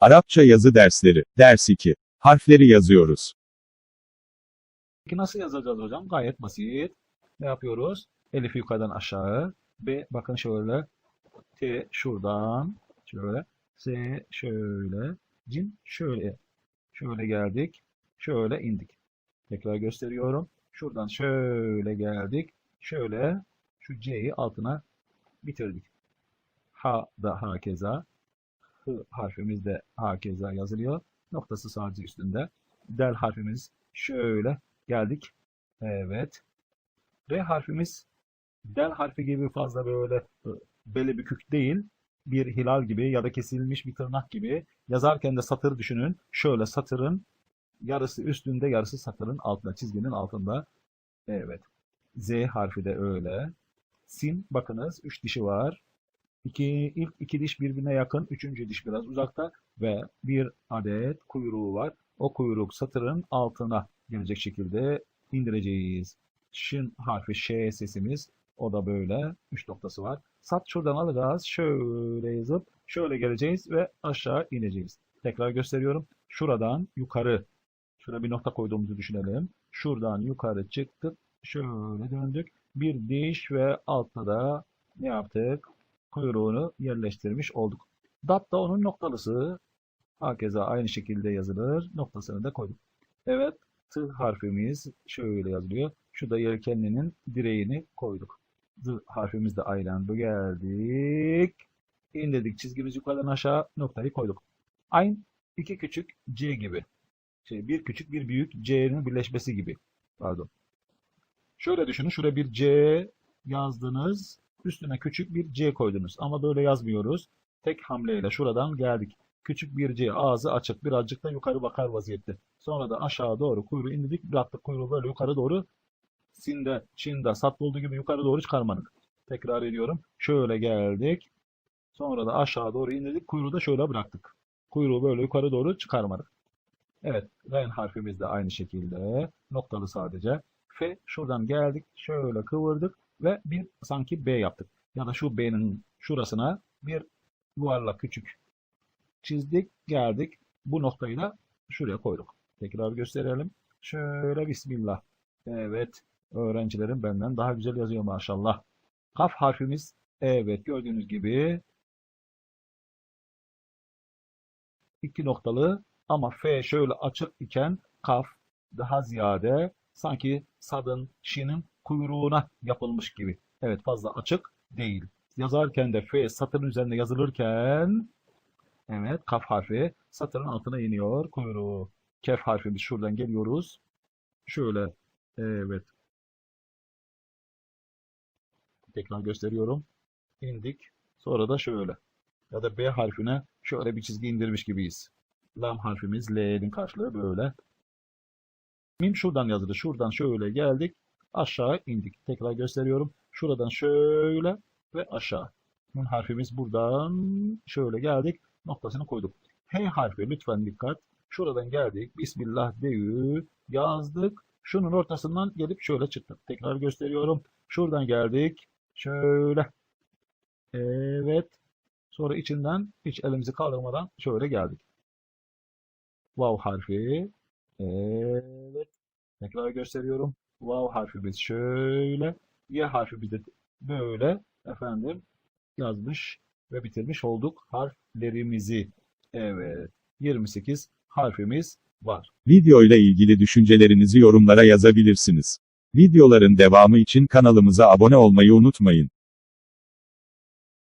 Arapça yazı dersleri. Ders 2. Harfleri yazıyoruz. Peki nasıl yazacağız hocam? Gayet basit. Ne yapıyoruz? Elif yukarıdan aşağı. B bakın şöyle. T şuradan. Şöyle. S şöyle. Cim şöyle. Şöyle geldik. Şöyle indik. Tekrar gösteriyorum. Şuradan şöyle geldik. Şöyle şu C'yi altına bitirdik. Ha da hakeza. H harfimiz de hakeza yazılıyor. Noktası sadece üstünde. Del harfimiz şöyle geldik. Evet. R harfimiz del harfi gibi fazla böyle e, beli bükük değil. Bir hilal gibi ya da kesilmiş bir tırnak gibi. Yazarken de satır düşünün. Şöyle satırın yarısı üstünde yarısı satırın altında çizginin altında. Evet. Z harfi de öyle. Sin bakınız 3 dişi var. İki, ilk iki diş birbirine yakın. Üçüncü diş biraz uzakta. Ve bir adet kuyruğu var. O kuyruk satırın altına gelecek şekilde indireceğiz. Şin harfi Ş sesimiz. O da böyle. Üç noktası var. Sat şuradan alacağız. Şöyle yazıp şöyle geleceğiz ve aşağı ineceğiz. Tekrar gösteriyorum. Şuradan yukarı. Şuraya bir nokta koyduğumuzu düşünelim. Şuradan yukarı çıktık. Şöyle döndük. Bir diş ve altta da ne yaptık? Kuyruğunu yerleştirmiş olduk. Dat da onun noktalısı. Hakeza aynı şekilde yazılır. Noktasını da koyduk. Evet. T harfimiz şöyle yazılıyor. Şu da yelkenlinin direğini koyduk. Z harfimiz de aynen bu geldik. İndirdik çizgimiz yukarıdan aşağı noktayı koyduk. Aynı iki küçük C gibi. Şey, bir küçük bir büyük C'nin birleşmesi gibi. Pardon. Şöyle düşünün. Şuraya bir C yazdınız. Üstüne küçük bir C koydunuz. Ama böyle yazmıyoruz. Tek hamleyle şuradan geldik. Küçük bir C ağzı açık. Birazcık da yukarı bakar vaziyette. Sonra da aşağı doğru kuyruğu indirdik. Bıraktık kuyruğu böyle yukarı doğru. Sinde, Çin'de, Sat'ta olduğu gibi yukarı doğru çıkarmadık. Tekrar ediyorum. Şöyle geldik. Sonra da aşağı doğru indirdik. Kuyruğu da şöyle bıraktık. Kuyruğu böyle yukarı doğru çıkarmadık. Evet. Ren harfimiz de aynı şekilde. Noktalı sadece. F şuradan geldik. Şöyle kıvırdık. Ve bir sanki B yaptık. Ya da şu B'nin şurasına bir yuvarlak küçük çizdik. Geldik. Bu noktayı da şuraya koyduk. Tekrar gösterelim. Şöyle Bismillah. Evet. Öğrencilerim benden daha güzel yazıyor maşallah. Kaf harfimiz evet gördüğünüz gibi iki noktalı ama F şöyle açık iken kaf daha ziyade sanki sadın, şinin kuyruğuna yapılmış gibi. Evet fazla açık değil. Yazarken de F satırın üzerinde yazılırken evet kaf harfi satırın altına iniyor kuyruğu. Kef harfimiz şuradan geliyoruz. Şöyle evet tekrar gösteriyorum. İndik. Sonra da şöyle. Ya da B harfine şöyle bir çizgi indirmiş gibiyiz. Lam harfimiz L'nin karşılığı böyle. Mim şuradan yazılır. Şuradan şöyle geldik. Aşağı indik. Tekrar gösteriyorum. Şuradan şöyle ve aşağı. Nun harfimiz buradan şöyle geldik. Noktasını koyduk. H harfi lütfen dikkat. Şuradan geldik. Bismillah deyü yazdık. Şunun ortasından gelip şöyle çıktık. Tekrar gösteriyorum. Şuradan geldik. Şöyle. Evet. Sonra içinden hiç elimizi kaldırmadan şöyle geldik. Vav harfi. Evet. Tekrar gösteriyorum. Vav harfimiz şöyle. Y harfi de böyle efendim yazmış ve bitirmiş olduk harflerimizi. Evet. 28 harfimiz var. Video ile ilgili düşüncelerinizi yorumlara yazabilirsiniz. Videoların devamı için kanalımıza abone olmayı unutmayın.